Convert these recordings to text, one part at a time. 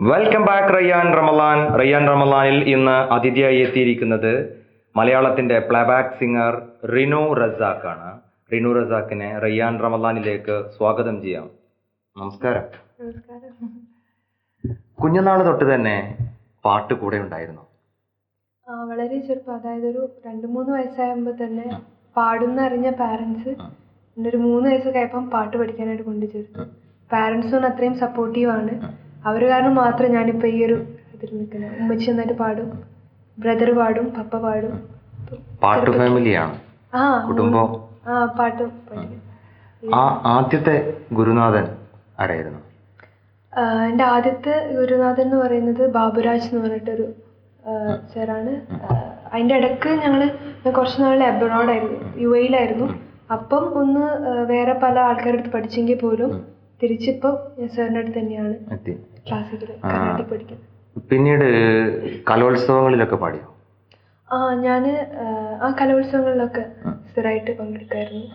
Welcome back Rayyan Ramalan Rayyan റമലാനിൽ ഇന്ന് അതിഥിയായി എത്തിയിരിക്കുന്നത് മലയാളത്തിന്റെ പ്ലേബാക്ക് സിംഗർ റിനു റസാഖ് ആണ് റിനു റസാഖിനെ റയ്യാൻ റമലാനിലേക്ക് സ്വാഗതം ചെയ്യാം. നമസ്കാരം. കുഞ്ഞുനാൾ തൊട്ട് തന്നെ പാട്ട് കൂടെ ഉണ്ടായിരുന്നു. വളരെ ചെറുപ്പം അതായത് ഒരു രണ്ട് മൂന്ന് വയസ്സാകുമ്പോൾ തന്നെ പാടുന്ന അറിഞ്ഞ പാരന്റ്സ് എന്റെ ഒരു മൂന്ന് വയസ്സൊക്കെ ആയപ്പം പാട്ട് പഠിക്കാനായിട്ട് കൊണ്ടു ചേർത്തു പാരൻസും അത്രയും സപ്പോർട്ടീവ് ആണ്. അവർ കാരണം മാത്രം ഞാനിപ്പോൾ ഈ ഒരു ഇതിൽ നിൽക്കുന്നത് ഉമ്മച്ചി നന്നായിട്ട് പാടും. ബ്രദർ പാടും പപ്പ പാടും. പാട്ട് ഫാമിലിയാണ് ആ കുടുംബം? ആ പാട്ടും ആ ആദ്യത്തെ ഗുരുനാഥൻ ആരായിരുന്നു? എന്റെ ആദ്യത്തെ ഗുരുനാഥൻ എന്ന് പറയുന്നത് ബാബുരാജ് എന്ന് പറഞ്ഞിട്ടൊരു സാറാണ്. അതിന്റെ ഇടയ്ക്ക് ഞങ്ങൾ കുറച്ച് നാൾ അബ്രോഡായിരുന്നു യു എയിലായിരുന്നു അപ്പം ഒന്ന് വേറെ പല ആൾക്കാരുടെ അടുത്ത് പഠിച്ചെങ്കിൽ പോലും തിരിച്ചിപ്പോൾ ഞാൻ സാറിന്റെ അടുത്ത് തന്നെയാണ്. പിന്നീട് കലോത്സവങ്ങളിലൊക്കെ പാടിയോ? ആ ഞാൻ ആ കലോത്സവങ്ങളിലൊക്കെ സ്ഥിരമായിട്ട് പങ്കെടുക്കായിരുന്നു.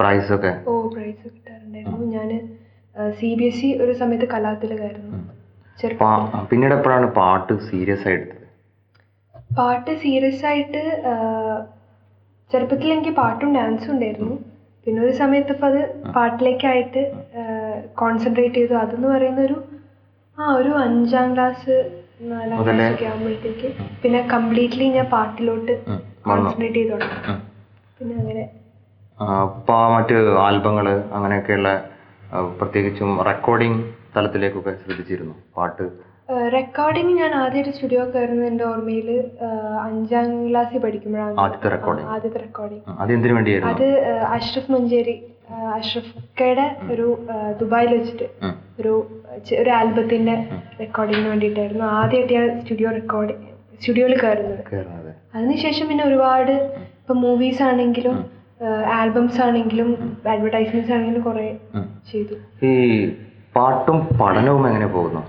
പ്രൈസ് ഒക്കെ ഓ പ്രൈസ് കിട്ടാറുണ്ടായിരുന്നു. ഞാൻ സി ബി എസ് ഇ ഒരു സമയത്ത് കലാത്തിലായിരുന്നു ചെറുപ്പം. പിന്നീട് എപ്പോഴാണ് പാട്ട് സീരിയസ് ആയിട്ട് പാട്ട് സീരിയസ് ആയിട്ട് ചെറുപ്പത്തിൽ എനിക്ക് പാട്ടും ഡാൻസും ഉണ്ടായിരുന്നു. പിന്നെ ഒരു സമയത്ത് ഇപ്പം അത് പാട്ടിലേക്കായിട്ട് കോൺസെൻട്രേറ്റ് ചെയ്തു. അതെന്ന് പറയുന്ന ഒരു ആ ഒരു അഞ്ചാം ക്ലാസ് നാലാം? ക്ലാസ് ഒക്കെ ആകുമ്പോഴത്തേക്ക് പിന്നെ കംപ്ലീറ്റ്ലി ഞാൻ പാട്ടിലോട്ട് കോൺസെൻട്രേറ്റ് ചെയ്തു പിന്നെ അങ്ങനെ ആ, ഇപ്പൊ മറ്റ് ആൽബങ്ങൾ അങ്ങനെയൊക്കെയുള്ള പ്രത്യേകിച്ചും റെക്കോർഡിംഗ് തലത്തിലേക്കൊക്കെ ശ്രദ്ധിച്ചിരുന്നു പാട്ട്? റെക്കോർഡിംഗ് ഞാൻ ആദ്യമായിട്ട് സ്റ്റുഡിയോ കയറുന്നത് എന്റെ ഓർമ്മയിൽ അഞ്ചാം ക്ലാസ്സിൽ പഠിക്കുമ്പോഴാണ്. ആദ്യത്തെ റെക്കോർഡിംഗ് ആദ്യത്തെ റെക്കോർഡിംഗ് അതെന്തിനു വേണ്ടിയായിരുന്നു? അത് അഷ്റഫ് മഞ്ചേരി ആ, അഷ്റഫ് കയുടെ ഒരു ദുബായിൽ വെച്ചിട്ട് ഒരു ഒരു ആൽബത്തിന്റെ റെക്കോർഡിങ്ങിന് വേണ്ടിയിട്ടായിരുന്നു. ആദ്യമായിട്ട് ഞാൻ സ്റ്റുഡിയോ റെക്കോർഡ് സ്റ്റുഡിയോയിൽ കയറുന്നത് അതിനുശേഷം പിന്നെ ഒരുപാട് ഇപ്പൊ മൂവീസ് ആണെങ്കിലും ആൽബംസ് ആണെങ്കിലും അഡ്വർടൈസ്മെന്റ്സ് ആണെങ്കിലും കുറെ ചെയ്തു. ഈ പാട്ടും പഠനവും എങ്ങനെ പോകുന്നു?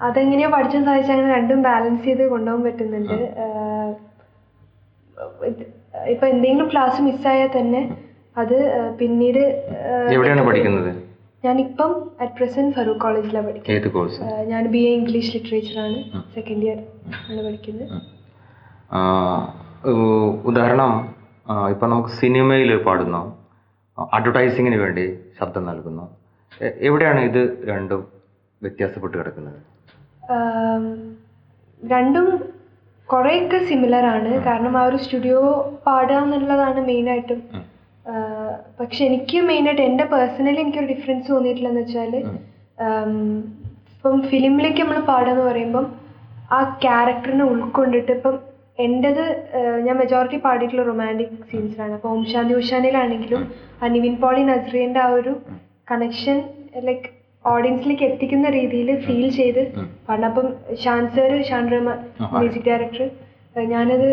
അതെങ്ങനെയോ പഠിച്ചാൽ സാധിച്ചാൽ അങ്ങനെ രണ്ടും ബാലൻസ് ചെയ്ത് കൊണ്ടുപോകാൻ പറ്റുന്നുണ്ട്. ഇപ്പൊ എന്തെങ്കിലും ക്ലാസ് മിസ്സായാൽ തന്നെ അത് പിന്നീട് എവിടെയാണ് പഠിക്കുന്നത്? ഞാനിപ്പം അറ്റ് പ്രസന്റ് ഫറൂഖ് കോളേജിലാണ് പഠിക്കുന്നത്. ഏത് കോഴ്സ്? ഞാൻ ബി എ ഇംഗ്ലീഷ് ലിറ്ററേച്ചറാണ് സെക്കൻഡ് ഇയർ ആണ് പഠിക്കുന്നത്. ഉദാഹരണം ഇപ്പം നമുക്ക് സിനിമയിൽ പാടുന്നു. അഡ്വർടൈസിങ്ങിന് വേണ്ടി ശബ്ദം നൽകുന്നു. എവിടെയാണ് ഇത് രണ്ടും വ്യത്യാസപ്പെട്ട് കിടക്കുന്നത്? രണ്ടും കുറേയൊക്കെ സിമിലർ ആണ്. കാരണം ആ ഒരു സ്റ്റുഡിയോ പാടുക എന്നുള്ളതാണ് മെയിനായിട്ടും. പക്ഷെ എനിക്ക് മെയിനായിട്ട് എന്റെ പേഴ്സണലി എനിക്കൊരു ഡിഫറൻസ് തോന്നിയിട്ടില്ലെന്ന് വെച്ചാൽ ഇപ്പം ഫിലിമിലേക്ക് നമ്മൾ പാടുക എന്ന് പറയുമ്പം ആ ക്യാരക്ടറിനെ ഉൾക്കൊണ്ടിട്ട് ഇപ്പം എന്റെത് ഞാൻ മെജോറിറ്റി പാടിയിട്ടുള്ള റൊമാന്റിക് സീൻസിലാണ് അപ്പോൾ ഓം ശാന്തി ഉഷാനിലാണെങ്കിലും ആ നിവിൻ പോളി നസ്രിയന്റെ ആ ഒരു കണക്ഷൻ ലൈക്ക് ഓഡിയൻസിലേക്ക് എത്തിക്കുന്ന രീതിയിൽ ഫീൽ ചെയ്ത് പാടണം. അപ്പം Shan sir Shan Rahman music director ഞാനത്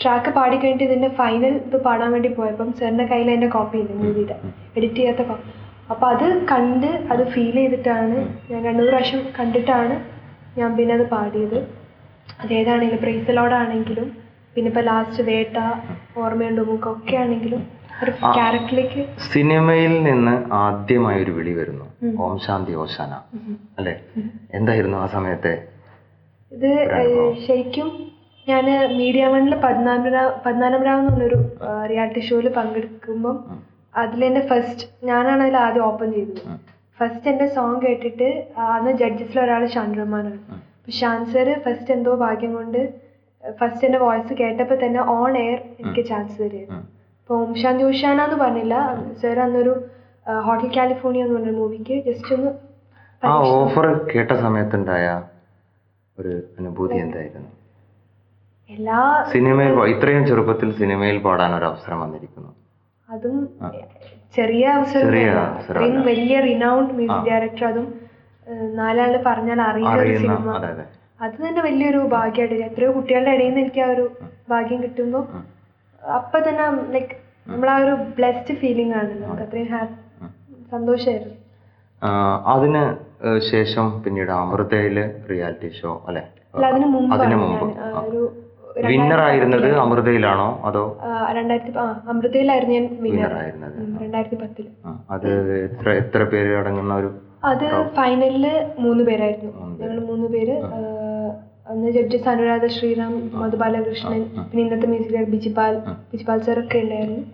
ട്രാക്ക് പാടിക്കഴിഞ്ഞിട്ട് ഇതിന്റെ ഫൈനൽ ഇത് പാടാൻ വേണ്ടി പോയപ്പം സാറിന്റെ കയ്യിൽ അതിന്റെ കോപ്പി ഉണ്ട് മൂവിയുടെ എഡിറ്റ് ചെയ്യാത്ത കോപ്പി അപ്പോൾ അത് കണ്ട് അത് ഫീൽ ചെയ്തിട്ടാണ് ഞാൻ രണ്ടു മൂന്ന് പ്രാവശ്യം കണ്ടിട്ടാണ് ഞാൻ പിന്നെ അത് പാടിയത്. അതേതാണെങ്കിലും പ്രൈസലോടാണെങ്കിലും പിന്നെ ഇപ്പോൾ ലാസ്റ്റ് വേട്ട ഓർമ്മയുണ്ട് മൂക്കൊക്കെ ആണെങ്കിലും ഒരു. ക്യാരക്ടറിലേക്ക് സിനിമയിൽ നിന്ന് ആദ്യമായി ഒരു വിളി വരുന്നു. ഓം ശാന്തി ഓശാന അല്ലേ? എന്തായിരുന്നു ആ സമയത്തെ ഇത് ശരിക്കും ഞാൻ മീഡിയ വണ്ണിൽ പതിനാലാം പതിനാലാം രാവ് എന്ന് പറഞ്ഞൊരു റിയാലിറ്റി ഷോയിൽ പങ്കെടുക്കുമ്പം അതിലെന്റെ ഫസ്റ്റ് ഞാനാണ് അതിൽ ആദ്യം ഓപ്പൺ ചെയ്തത്. ഫസ്റ്റ് എന്റെ സോങ് കേട്ടിട്ട് അന്ന് ജഡ്ജസിൽ ഒരാൾ ഷാൻ റഹ്മാനാണ്. അപ്പോൾ ഷാൻ സർ ഫസ്റ്റ് എന്തോ ഭാഗ്യം കൊണ്ട് ഫസ്റ്റ് എന്റെ വോയിസ് കേട്ടപ്പോൾ തന്നെ ഓൺ എയർ എനിക്ക് ചാൻസ് തരുമായിരുന്നു. അപ്പോൾ ഓം ശാന്തി ഉഷാന എന്ന് പറഞ്ഞില്ല സർ അന്നൊരു ഹോട്ടൽ കാലിഫോർണിയ എന്ന് പറഞ്ഞ മൂവിക്ക് ജസ്റ്റ് ഒന്ന് ആ ഓഫർ കേട്ട സമയത്തുണ്ടായ ഒരു അനുഭൂതി എന്തായിരുന്നു? എല്ലാ സിനിമയിൽ ഇത്രയും ചെറുപ്പത്തിൽ സിനിമയിൽ പാടാൻ ഒരു അവസരം വന്നിരിക്കുന്നു. അതും ചെറിയ അവസരം. അത്രയും വലിയ റിനൗണ്ട് മ്യൂസിക് ഡയറക്ടർ അതും നാലാൾ പറഞ്ഞാൽ അറിയുന്ന ഒരു സിനിമ. അതെ തന്നെ വലിയൊരു ഭാഗ്യമായിട്ട് എത്രയോ കുട്ടികളുടെ ഇടയിൽ നിന്ന് എനിക്ക് ആ ഒരു ഭാഗ്യം കിട്ടുമ്പോൾ അപ്പൊ തന്നെ ലൈക്ക് നമ്മൾ ആ ഒരു ബ്ലെസ്ഡ് ഫീലിംഗ് ആണ്. നമുക്ക് അത്രയും ഹാപ്പി സന്തോഷമായിരുന്നു. അതിന് ശേഷം പിന്നീട് അമൃതയിൽ റിയാലിറ്റി ഷോ അല്ലെ? അതിനു മുമ്പ് ഒരു വിന്നർ ആയിരുന്നത് അമൃതയിലാണോ? അതോ രണ്ടായിരത്തി അമൃതയിലായിരുന്നു ഞാൻ വിന്നർ ആയിരുന്നത്. രണ്ടായിരത്തി പത്തിൽ. അത് എത്ര എത്ര പേര് അടങ്ങുന്ന ഒരു അത് ഫൈനലിൽ മൂന്ന് പേരായിരുന്നു. ഞങ്ങൾ മൂന്ന് പേര് അന്ന് ജഡ്ജസ് അനുരാധ ശ്രീറാം മധുബാലകൃഷ്ണൻ പിന്നെ ഇന്നത്തെ മ്യൂസിക് ഡയറക്ടർ ബിജിപാൽ ബിജിപാൽ ഒക്കെ ഉണ്ടായിരുന്നു.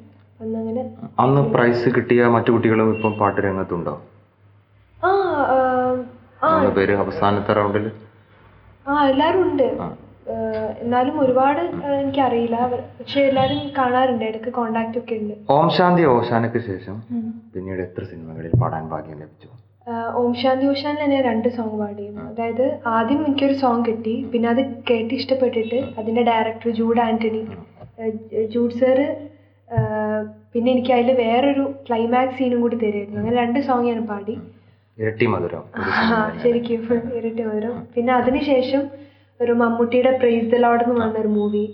അന്ന് അങ്ങനെ അന്ന് പ്രൈസ് കിട്ടിയ മറ്റു കുട്ടികളും ഇപ്പം പാട്ട് രംഗത്തുണ്ടോ? ആ പേര് അവസാനത്തെ റൗണ്ടിൽ ആ എല്ലാരും ഉണ്ട്. എന്നാലും ഒരുപാട് എനിക്കറിയില്ല. പക്ഷെ എല്ലാരും കാണാറുണ്ട്. ഇടയ്ക്ക് കോണ്ടാക്ട് ഒക്കെ ഉണ്ട്. ഓം ശാന്തി ഓശാനക്ക് ശേഷം പിന്നീട് എത്ര സിനിമകളിൽ പാടാൻ ഭാഗ്യം ലഭിച്ചു? ഓം ശാന്തി ഓശാനിൽ തന്നെ രണ്ട് സോങ് പാടിയും അതായത് ആദ്യം എനിക്കൊരു സോങ് കിട്ടി. പിന്നെ അത് കേട്ട് ഇഷ്ടപ്പെട്ടിട്ട് അതിന്റെ ഡയറക്ടർ ജൂഡ് ആന്റണി ജൂഡ് സാറ് പിന്നെ എനിക്ക് അതിൽ വേറൊരു ക്ലൈമാക്സ് സീനും കൂടി തരുമായിരുന്നു അങ്ങനെ രണ്ട് സോങ് ഞാൻ പാടി. ഇരട്ടി മധുരം. ആ, ശരിക്കും. ഇരട്ടി മധുരം. പിന്നെ അതിനുശേഷം ഒരു മമ്മൂട്ടിയുടെ പ്രൈസ് ദ എന്ന് പറഞ്ഞ ഒരു മൂവി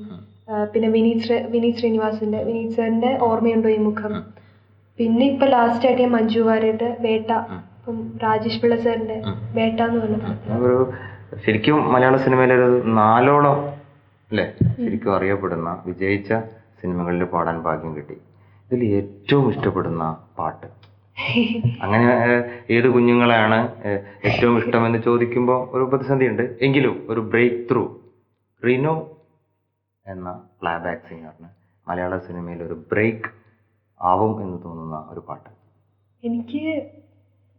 പിന്നെ വിനീത് വിനീത് ശ്രീനിവാസിന്റെ വിനീത് സാറിന്റെ ഓർമ്മയുണ്ടോ ഈ മുഖം? പിന്നെ ഇപ്പൊ ലാസ്റ്റ് ആയിട്ട് ഞാൻ മഞ്ജു വാര്യരുടെ വേട്ട ഇപ്പം രാജേഷ് പിള്ള സാറിന്റെ വേട്ട എന്ന് പറഞ്ഞ ശരിക്കും മലയാള സിനിമയിലെ ഒരു നാലോളം അല്ലേ? ശരിക്കും അറിയപ്പെടുന്ന വിജയിച്ച സിനിമകളിൽ പാടാൻ ഭാഗ്യം കിട്ടി. ഇതിൽ ഏറ്റവും ഇഷ്ടപ്പെടുന്ന പാട്ട്. അങ്ങനെ ഏത് കുഞ്ഞുങ്ങളെയാണ് ഏറ്റവും ഇഷ്ടമെന്ന് ചോദിക്കുമ്പോൾ ഒരു പ്രതിസന്ധി ഉണ്ട് എങ്കിലും ഒരു ബ്രേക്ക് ത്രൂ റിനോ എന്ന പ്ലാബാക്ക് സിംഗറിന് മലയാള സിനിമയിൽ ഒരു ബ്രേക്ക് ആവും എന്ന് തോന്നുന്ന ഒരു പാട്ട്. എനിക്ക്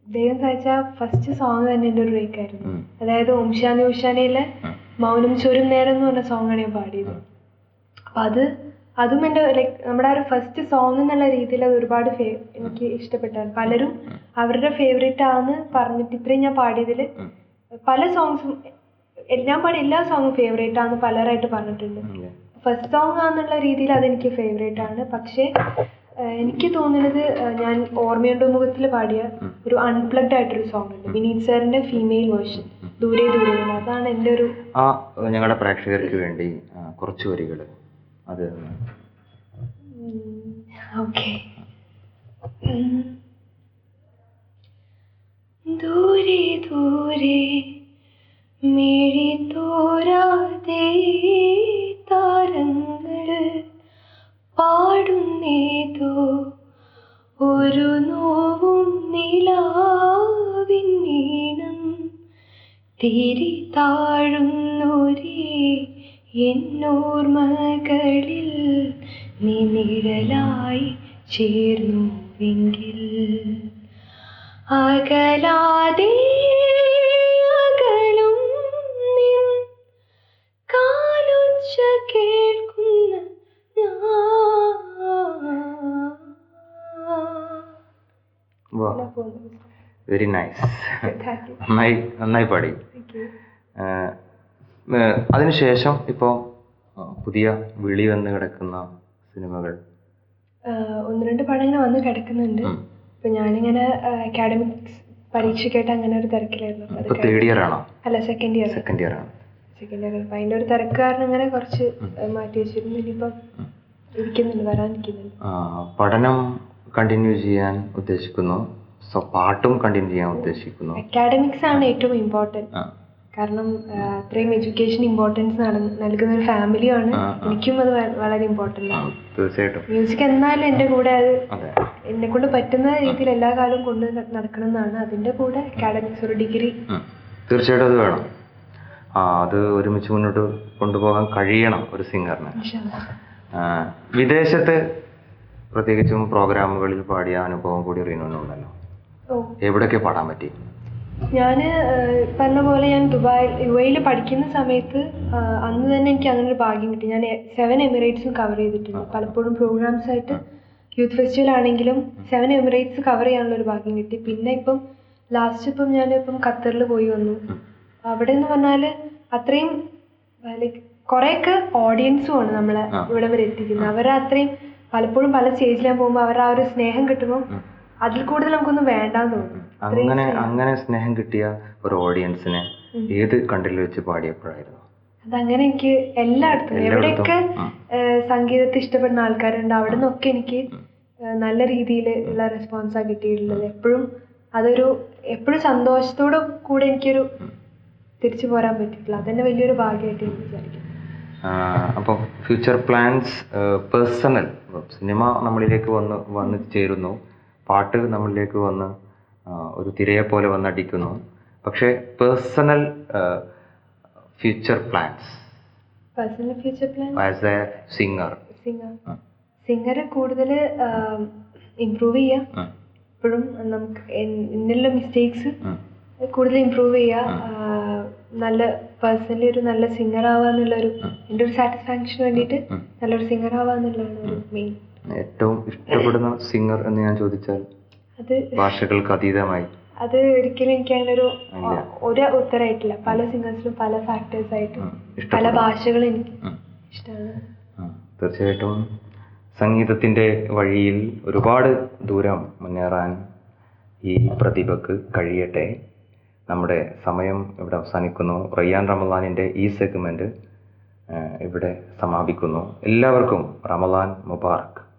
ദൈവം സഹിച്ച ഫസ്റ്റ് സോങ് തന്നെ എന്റെ ഒരു ബ്രേക്ക് ആയിരുന്നു. അതായത് ഓംശാനി ഉഷാനയിലെ. മൗനം ചൊരും നേരം എന്ന് പറഞ്ഞ സോങ്ങാണ് ഞാൻ പാടിയത്. അപ്പം അത് അതും എന്റെ ലൈക്ക് നമ്മുടെ ആ ഒരു ഫസ്റ്റ് സോങ് എന്നുള്ള രീതിയിൽ അത് ഒരുപാട് ഫേ എനിക്ക് ഇഷ്ടപ്പെട്ടാണ്. പലരും അവരുടെ ഫേവറേറ്റ് ആണെന്ന് പറഞ്ഞിട്ട് ഇത്രയും ഞാൻ പാടിയതിൽ പല സോങ്സും ഞാൻ പാടിയ എല്ലാ സോങ്ങും ഫേവറേറ്റ് ആണെന്ന് പലരായിട്ട് പറഞ്ഞിട്ടുണ്ട്. ഫസ്റ്റ് സോങ് ആണെന്നുള്ള രീതിയിൽ അതെനിക്ക് ഫേവറേറ്റ് ആണ്. പക്ഷേ എനിക്ക് തോന്നുന്നത് ഞാൻ ഓർമ്മയുണ്ട് മുഖത്തിൽ പാടിയ ഒരു അൺപ്ലഗ്ഡ് ആയിട്ടൊരു സോങ് ഉണ്ട്. വിനീത് സാറിന്റെ ഫീമെയിൽ വേർഷൻ ദൂരെ ദൂരെ. അതാണ് എന്റെ ഒരു ആ ഞങ്ങളുടെ പ്രേക്ഷകർക്ക് വേണ്ടി കുറച്ച് വരികൾ അത് ഓക്കെ. ദൂരെ ദൂരെ മിഴി തോരാതെ താരങ്ങൾ പാടുന്നേതോ ഒരു നോവും നിലാവിന്നീണം തിരി താഴുന്നൊരേ എന്നോർമകളിൽ നീ നിഴലായി ചേർന്നുവെങ്കിൽ അകലാതെ അകലും നിൻ കാലൊച്ച കേൾക്കുന്ന വെരി നൈസ് നന്നായി നന്നായി പാടി. അതിനുശേഷം ഇപ്പോൾ പുതിയ വിളി വന്ന് കിടക്കുന്ന സിനിമകൾ. ഒന്ന് രണ്ട് പടം ഇങ്ങനെ വന്ന് കിടക്കുന്നുണ്ട്. ഞാൻ ഇപ്പൊ ഞാനിങ്ങനെ അക്കാഡമിക്സ് പരീക്ഷയ്ക്കായിട്ട് അങ്ങനെ ഒരു തിരക്കിലായിരുന്നു. ഇപ്പൊ തേർഡ് ഇയർ ആണോ? അല്ല സെക്കൻഡ് ഇയർ സെക്കൻഡ് ഇയർ ആണ്. സെക്കൻഡ് ഇയർ അപ്പൊ അതിന്റെ ഒരു തിരക്ക് കാരണം ഇങ്ങനെ കുറച്ച് മാറ്റി വെച്ചിരുന്നു. ഇനിയിപ്പം ഇരിക്കുന്നുണ്ട് വരാനിരിക്കുന്നുണ്ട്. പഠനം കണ്ടിന്യൂ ചെയ്യാൻ ഉദ്ദേശിക്കുന്നു. സോ പാട്ടും കണ്ടിന്യൂ ചെയ്യാൻ ഉദ്ദേശിക്കുന്നു. അക്കാഡമിക്സ് ആണ് ഏറ്റവും ഇമ്പോർട്ടന്റ് കാരണം അത്രയും എഡ്യൂക്കേഷൻ ഇമ്പോർട്ടൻസ് നൽകുന്ന ഒരു ഫാമിലിയാണ്. എനിക്കും അത് വളരെ ഇമ്പോർട്ടന്റ് ആണ്. തീർച്ചയായിട്ടും. മ്യൂസിക് എന്നാലും എന്റെ കൂടെ അത് എന്നെ കൊണ്ട് പറ്റുന്ന രീതിയിൽ എല്ലാ കാലവും കൊണ്ട് നടക്കണം എന്നാണ് അതിന്റെ കൂടെ അക്കാഡമിക്സ് ഒരു ഡിഗ്രി. തീർച്ചയായിട്ടും അത് വേണം. ആ അത് ഒരുമിച്ച് മുന്നോട്ട് കൊണ്ടുപോകാൻ കഴിയണം ഒരു സിംഗറിന് വിദേശത്ത് പ്രത്യേകിച്ചും പ്രോഗ്രാമുകളിൽ പാടിയ അനുഭവം കൂടി റീനുവിനുണ്ടല്ലോ എവിടെയൊക്കെ പാടാൻ പറ്റി? ഞാൻ പറഞ്ഞ പോലെ ഞാൻ ദുബായിൽ യു എയിൽ പഠിക്കുന്ന സമയത്ത് അന്ന് തന്നെ എനിക്ക് അങ്ങനെ ഒരു ഭാഗ്യം കിട്ടി. ഞാൻ സെവൻ എമിറേറ്റ്സും കവർ ചെയ്തിട്ടുണ്ട്. പലപ്പോഴും പ്രോഗ്രാംസ് ആയിട്ട് യൂത്ത് ഫെസ്റ്റിവൽ ആണെങ്കിലും സെവൻ എമിറേറ്റ്സ് കവർ ചെയ്യാനുള്ള ഒരു ഭാഗ്യം കിട്ടി. പിന്നെ ഇപ്പം ലാസ്റ്റ് ഇപ്പം ഞാൻ ഇപ്പം ഖത്തറിൽ പോയി വന്നു. അവിടെ എന്ന് പറഞ്ഞാൽ അത്രയും ലൈക്ക് കുറേയൊക്കെ ഓഡിയൻസും ആണ് നമ്മളെ. ഇവിടെ വരെ എത്തിക്കുന്നത്. അവരെ അത്രയും പലപ്പോഴും പല സ്റ്റേജിൽ ഞാൻ പോകുമ്പോൾ അവരുടെ ആ ഒരു സ്നേഹം കിട്ടുമ്പോൾ. അതിൽ കൂടുതൽ നമുക്കൊന്നും വേണ്ടാന്ന് തോന്നുന്നു. അങ്ങനെ അങ്ങനെ സ്നേഹം കിട്ടിയ ഒരു ഓഡിയൻസിനെ ഏത് കണ്ടിൽ വെച്ച് പാടിയപ്പോഴായിരുന്നു? അതങ്ങനെ എനിക്ക് എല്ലായിടത്തും എവിടെയൊക്കെ. സംഗീതത്തെ ഇഷ്ടപ്പെടുന്ന ആൾക്കാരുണ്ട് അവിടെ നിന്നൊക്കെ എനിക്ക് നല്ല രീതിയിൽ ഉള്ള റെസ്പോൺസാണ് കിട്ടിയിട്ടുള്ളത്. എപ്പോഴും അതൊരു എപ്പോഴും സന്തോഷത്തോടെ കൂടെ എനിക്കൊരു തിരിച്ചു പോരാൻ പറ്റിയിട്ടില്ല അതെന്നെ വലിയൊരു ഭാഗ്യമായിട്ട് എനിക്ക് വിചാരിക്കും അപ്പോൾ ഫ്യൂച്ചർ പ്ലാൻസ് പേഴ്സണൽ സിനിമ നമ്മളിലേക്ക് വന്ന് വന്ന് ചേരുന്നു. പാട്ട് നമ്മളിലേക്ക് വന്ന് ഒരു തിരയെ പോലെ വന്നടിക്കുന്നു പക്ഷെ personal future plans personal future plan as a singer singer singer കൂടുതൽ ഇമ്പ്രൂവ് ചെയ്യുക ഇപ്പോഴും നമുക്ക് എന്നുള്ള മിസ്റ്റേക്സ് കൂടുതൽ ഇമ്പ്രൂവ് ചെയ്യുക നല്ല പേഴ്സണലി ഒരു നല്ല സിംഗർ ആവാന്നുള്ളൊരു എന്റെ ഒരു സാറ്റിസ്ഫാക്ഷന് വേണ്ടിയിട്ട് നല്ലൊരു സിംഗർ ആവാന്നുള്ളതാണ് മെയിൻ ഏറ്റവും ഇഷ്ടപ്പെടുന്ന സിംഗർ എന്ന് ഞാൻ ചോദിച്ചാൽ അത് ഭാഷകൾക്ക് അതീതമായി. അത് ഒരിക്കലും എനിക്ക് അങ്ങനെ ഒരു. ഒരു ഉത്തരമായിട്ടില്ല പല സിംഗേഴ്സിലും പല ഫാക്ടേഴ്സ് ആയിട്ടും പല ഭാഷകൾ എനിക്ക്. ഇഷ്ടമാണ്. തീർച്ചയായിട്ടും. സംഗീതത്തിന്റെ വഴിയിൽ ഒരുപാട് ദൂരം മുന്നേറാൻ ഈ പ്രതിഭക്ക് കഴിയട്ടെ. നമ്മുടെ സമയം ഇവിടെ അവസാനിക്കുന്നു. റയ്യാൻ റമദാനിന്റെ ഈ സെഗ്മെന്റ് ഇവിടെ സമാപിക്കുന്നു. എല്ലാവർക്കും റമദാൻ മുബാറക്ക്